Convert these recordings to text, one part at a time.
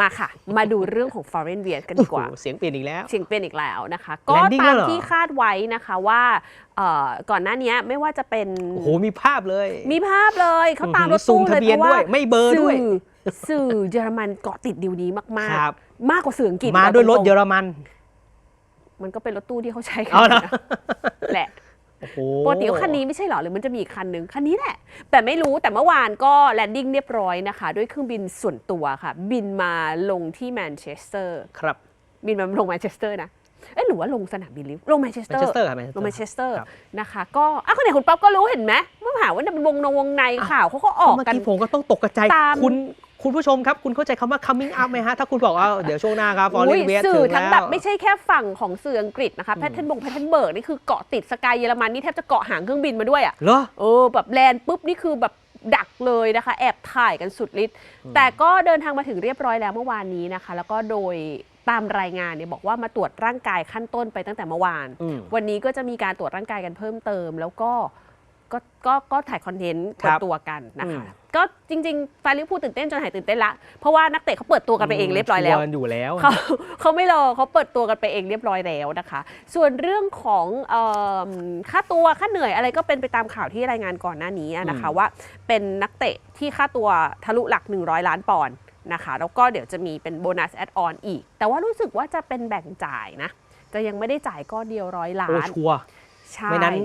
มาค่ะ มาดูเรื่องของ Foreign v i e t กันดีกว่าโอ้โหเสียงเปลี่ยนอีกแล้ว เสียงเป็นอีกแล้วนะคะ ก็ Landing ตาแล้มวเหรอที่คาดไว้นะคะว่าเอ่อก่อนหน้านี้ไม่ว่าจะเป็นโอ้โหมีภาพเลย มีภาพเลยเขาตามรถซูตู้มเลทะยเบียนเพราะด้ว่าวยไม่เบอร์ด้วยสื่อสื่อเยอรมันเกาะติดดีลนี้มากครับๆมากกว่าสื่ออังกฤษมาด้วยรถเยอรรมัน มันก็เป็นรถตู้ที่เขาใช้กัเอาน ปกติก็คันนี้ไม่ใช่เหรอหรือมันจะมีอีกคันหนึ่งคันนี้แหละ แต่ไม่รู้แต่เมื่อวานก็แลนดิ้งเรียบร้อยนะคะ ด้วยเครื่องบินส่วนตัวค่ะ บินมาลงที่แมนเชสเตอร์ครับ บินมาลงแมนเชสเตอร์นะเอ๊ะหรือว่าลงสนามบินลิฟลงแมนเชสแมเตนอเชร์สเตอร์ครับลงแมนเชสเตอร์ครับนะคะ ก็อะคนไหนคุณป๊อปก็รู้เห็นไหมเมื่อหาว่าเป็นวงนงวงในข่าวเขาก็ออกเมื่อกันกี้ผมก็ต้องตกกระจายตามคุณ คุณผู้ชมครับ คุณเข้าใจคำว่า coming up ไหมฮะ ถ้าคุณบอกว่าเดี๋ยวช่วงหน้าครับอุ๊ย foreign v i e สื่ถึองทั้งแล้วแบบไม่ใช่แค่ฝั่งของสื่ออังกฤษนะคะแพทเทิร์นบงแพทเทิร์นเบิร์กนี่คือเกาะติดสกายเยอรมันนี่แทบจะเกาะหางเครื่องบินมาด้วยอะเหรอเออแบบแลนด์ปุ๊บนี่คือแบบดักเลยนะคะ แอบถ่ายกันสุดฤทธิ์แต่ก็เดินทางมาถึงเรียบร้อยแล้วเมื่อวานนี้นะคะ แล้วก็โดยตามรายงานเนี่ยบอกว่ามาตรวจร่างกายขั้นต้นไปตั้งแต่เมื่อวานอืมวันนี้ก็จะมีการตรวจร่างกายกันเพิ่มเติม แล้วก็ ก็ก็ก็ถ่ายคอนเทนต์ครัเปิดบตัวกันนะคะอืมก็จริงๆแฟนลิเวอร์พูลตื่นเต้นจนหายตื่นเต้นละ เพราะว่านักเตะเขาเปิดตัวกันไปเองเรียบร้อยแล้วชนอยู่แล้วเขาเขาไม่รอเขาเปิดตัวกันไปเองเรียบร้อยแล้วนะคะ ส่วนเรื่องของเอมค่าตัวค่าเหนื่อยอะไรก็เป็นไปตามข่าวที่รายงานก่อนหน้านี้อะนะคะอืมว่าเป็นนักเตะที่ค่าตัวทะลุหลัก 100 ล้านปอนด์นะคะแล้วก็เดี๋ยวจะมีเป็นโบนัสแอดออนอีก แต่ว่ารู้สึกว่าจะเป็นแบ่งจ่ายนะจะยังไม่ได้จ่ายก้อนเดียวร้อยล้าโอ้นชัวร์ใช่ไม่นั้น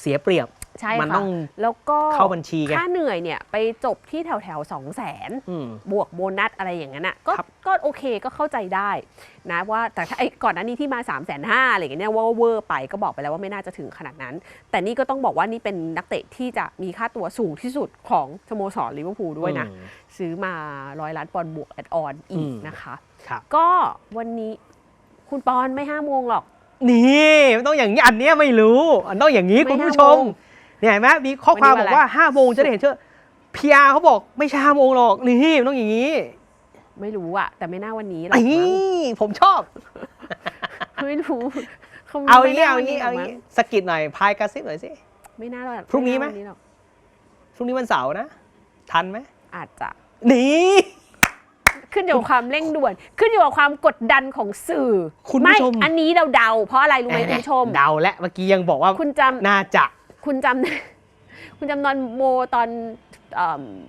เสียเปรียบ ใช่มันค่ะต้อง แล้วก็เข้าบัญชีไงค่าเหนื่อยเนี่ยไปจบที่แถวแถวสองแสนอืม บวกโบนัสอะไรอย่างนั้นอะก็ครับ ก็โอเคก็เข้าใจได้นะว่าแต่ถ้าไอ้ก่อนหน้านี้ที่มา3ามแสนห้าอะไรอย่างเงี้ยว่าเวอร์ไปก็บอกไปแล้วว่าไม่น่าจะถึงขนาดนั้น แต่นี่ก็ต้องบอกว่านี่เป็นนักเตะที่จะมีค่าตัวสูงที่สุดของสโมสรลิเวอร์พูลด้วยนะ อืม ซื้อมาร้อยล้านปอนด์บวกแอดออนอีกอืม นะคะ ครับ ก็วันนี้คุณปอนไม่ห้าโมงหรอก นี่มันต้องอย่างนี้อันเนี้ยไม่รู้อันต้องอย่างนี้ไม่คุณผู้ห้าชโมมง เนี่ยเห็นไหมมีข้อความวันนี้บวันอะไรอกว่า5โมงจะได้เห็นเชื่อพีอาเขาบอกไม่ใช่5โมงหรอกนี่มันต้องอย่างนี้ ไม่รู้อะแต่ไม่น่าวันนี้หรอกไอ้มั้งผมชอบ ไม่รู้ขเอาอไม่ย่างนี้น่เอาอย่างนี้นี้หรเอากอย่างมั้งนี้สะกิดหน่อยพายกระซิบหน่อยสิไม่น่าหรอกพรุ่งนี้ไหมาวัรอกพรุ่งนี้วันเสาร์นะ ทันไหมอาจจะนี่ขึ้นอยู่กับความเร่งด่วน ขึ้นอยู่กับความกดดันของสื่อ คุณผู้ไม่ชม อันนี้เดาๆเพราะอะไรรู้ไหมคุณผู้ชม เดาและเมื่อกี้ยังบอกว่าคุณจำน่าจะ คุณจำ คุณจำนอนโมตอน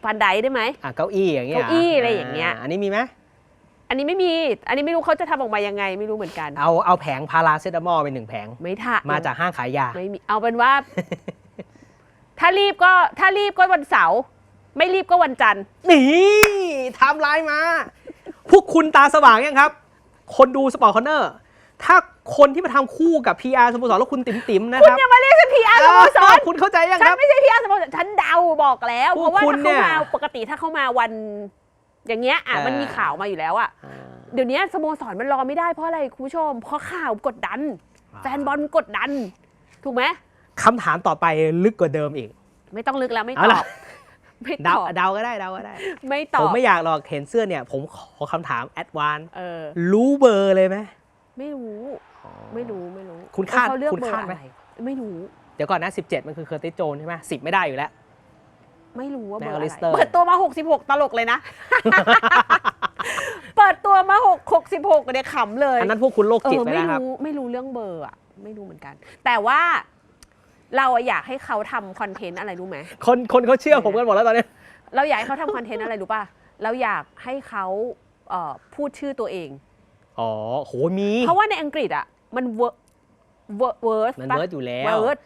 ฟันไดได้ไหม อะเก้าอี้อย่างเงี้ยเก้าอี้อะไรอย่างเงี้ย อันนี้มีไหมอันนี้ไม่มี อันนี้ไม่รู้เขาจะทำออกมายังไงไม่รู้เหมือนกัน เอาเอาแผงพาราเซตามอลไปหนึ่งแผง ไม่ท่ามาจากห้างขายยา ไม่มีเอาเป็นว่า ถ้ารีบก็ถ้ารีบก็วันเสาร์ไม่รีบก็วันจันทร์ นี่ไทำลายมา พวกคุณตาสว่างยังครับ คนดูสปอร์ตคอนเนอร์ ถ้าคนที่มาทำคู่กับ PR สโมสรแล้วคุณติ๋มติ๋มๆนะคุคณรับอย่ามาเรียกฉันพีอาร์สโมสร คุณเข้าใจยังฉัคนรับไม่ใช่พีอาร์สโมสรฉันเดาบอกแล้ว พวกเพราะว่าคุณถ้าเนี่เข้ายมาปกติถ้าเข้ามาวันอย่างเงี้ยอะเออ มันมีข่าวมาอยู่แล้วอะเดี๋ยวนี้สโมสรมันรอไม่ได้เพราะอะไรคุณผู้ชมเพราะข่าวกดดัน แฟนบอลกดดัน ถูกไหมคำถามต่อไปลึกกว่าเดิมอีก ไม่ต้องลึกแล้วไม่ตเอาอล่ะ บไม่ตเดาอบเดาก็ได้เดาก็ได้ ไม่ตผอมบไม่อยากหรอกเห็นเสื้อเนี่ย ผมขอคำถามแอดวานเออรู้เบอร์เลยไหม ไม่รู้ไม่รู้ไม่รู้คุณคาดเขเลือกคุณเบอร์คาดไหมอะไรไม่รู้ เดี๋ยวก่อนนะ 17 มันคือเคอร์ติสโจนใช่ไหม10ไม่ได้อยู่แล้ว ไม่รู้ว่าเบอร์แนวอะไร Lister เปิดตัวมา 66 ตลกเลยนะ เปิดตัวมา6 66เนี่ยขำเลยอันนั้นพวกคุณโรคเอจิตอไปไม่แล้วครับ รู้ไม่รู้เรื่องเบอร์อะไม่รู้เหมือนกัน แต่ว่าเราอะอยากให้เขาทำคอนเทนต์อะไรรู้ไหม คนคนเขาเชื่อผมกันหมดแล้วตอนนี้ เราอยากให้เขาทำคอนเทนต์อะไรรู้ป่ะ เราอยากให้เขาเอ่อพูดชื่อตัวเอง อ๋อโหมี เพราะว่าในอังกฤษอะมันเวิร์ดเวิร์ดมันเวิร์ดอยู่แล้วเวิร์ด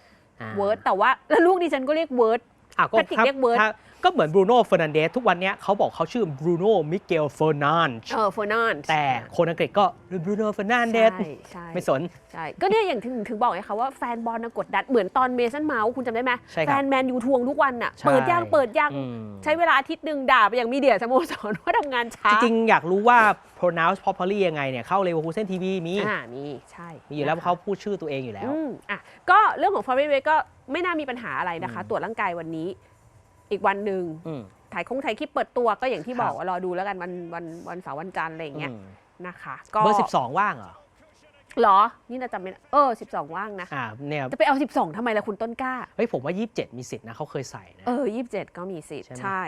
อ่าเวิร์ดแต่ว่าแล้วลูกดิฉันก็เรียกเวิร์ด อะก็แพทริกถ้าเรียก Word ถ้า ก็เหมือนบรูโน่เฟอร์นันเดสทุกวันเนี้ยเขาบอกเขาชื่อบรูโน่มิเกลเฟอร์นันเออเฟอร์นันแต่คนอังกฤษก็บรูโน่เฟอร์นันเดสใช่ใช่ไม่สน ใช่ ก็เนี่ยอย่างถึงถึงบอกไงคะว่าแฟนบอลน่ะกดดันเหมือนตอนเมสันเมาส์คุณจำได้ไหมใช่ครับแฟนแมนยูทวงทุกวันอะใช่เปิดยังเปิดยังอืมใช้เวลาอาทิตย์หนึ่งด่าไปอย่างมีเดียสโมสรว่าทำงานช้า จริง ๆ อยากรู้ว่า pronounce properly ยังไงเนี่ยเข้าเลเวอร์คูเซนทีวีมีอ่ามีใช่มีอยู่แล้วเพนะราะคะเขาพูดชื่อตัวเองอยู่แล้วอืมอะก็เรื่องของฟอร์เรนเวก็ไม่น่ามีปัญหาอะไรนะคะอืมตรวจร่างกายวันนี้ อีกวันหนึ่งอืมถ่ายคงถ่ายคลิปเปิดตัวก็อย่างที่ครับบอกว่ารอดูแล้วกันวันวันวันเสาร์วันจันทร์อะไรอย่างเงี้ยอืมนะคะ ก็เบอร์12ว่างเหรอเหรอ นี่เราจำไม่ได้เออ12ว่างนะอ่าเนี่ยจะไปเอา12ทำไมล่ะคุณต้นกล้า เฮ้ยผมว่า 27 มีสิทธิ์นะเขาเคยใส่นะ เออ27ก็มีสิทธิ์ใช่ไหม ใช่